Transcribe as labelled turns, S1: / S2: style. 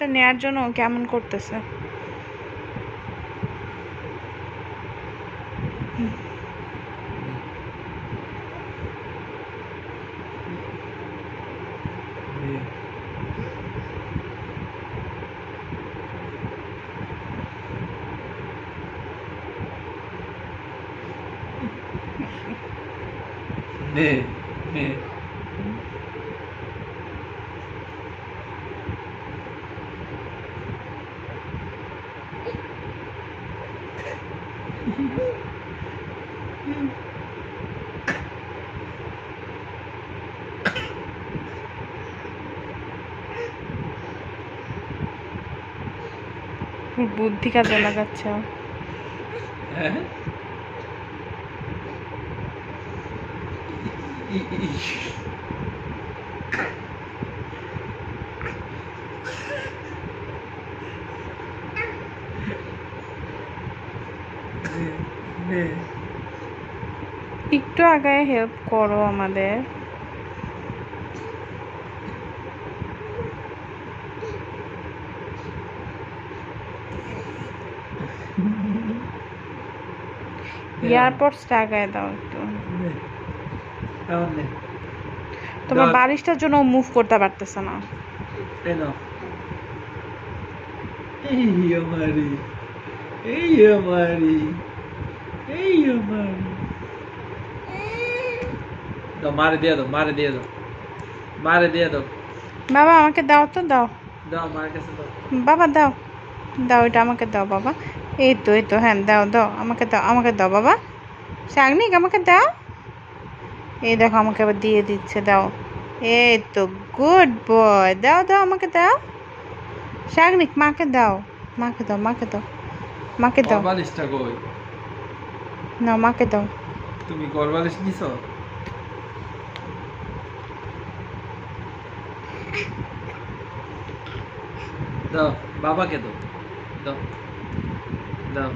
S1: বালিশটা নেয়ার জন্য ও কেমন করতেছে
S2: নে নে
S1: ওর বুদ্ধি কাজে লাগাচ্ছে ও।
S2: হ্যাঁ ই- ই-
S1: একটু আগায় হেল্প করো আমাদের। এয়ারপোর্টসটা আগায় দাও একটু।
S2: নে।
S1: তোমার
S2: দাও।
S1: বালিশটার জন্য মুভ করতে পারতেছে না।
S2: এই আমারি এই আমারি এই আমারি দাও মারে দিয়ে দাও মারে দিয়ে দাও মারে দিয়ে দাও
S1: বাবা আমাকে দাও তো দাও।
S2: দাও মার কাছে দাও।
S1: বাবা দাও। দাও এটা আমাকে দাও বাবা। এই তো এই তো হ্যাঁ দাও দাও আমাকে দাও আমাকে দাও বাবা। শাগনিক আমাকে দাও। এই দেখো আমাকে আবার দিয়ে দিচ্ছে দাও। এই তো গুড বয় দাও দাও আমাকে দাও। শাগনিক মাকে দাও মাকে দাও মাকে দাও মাকে দাও।
S2: কই?
S1: না মাকে দাও।
S2: তুমি গরবালিশ নিছো দাও বাবাকে দাও। দাও। দাও।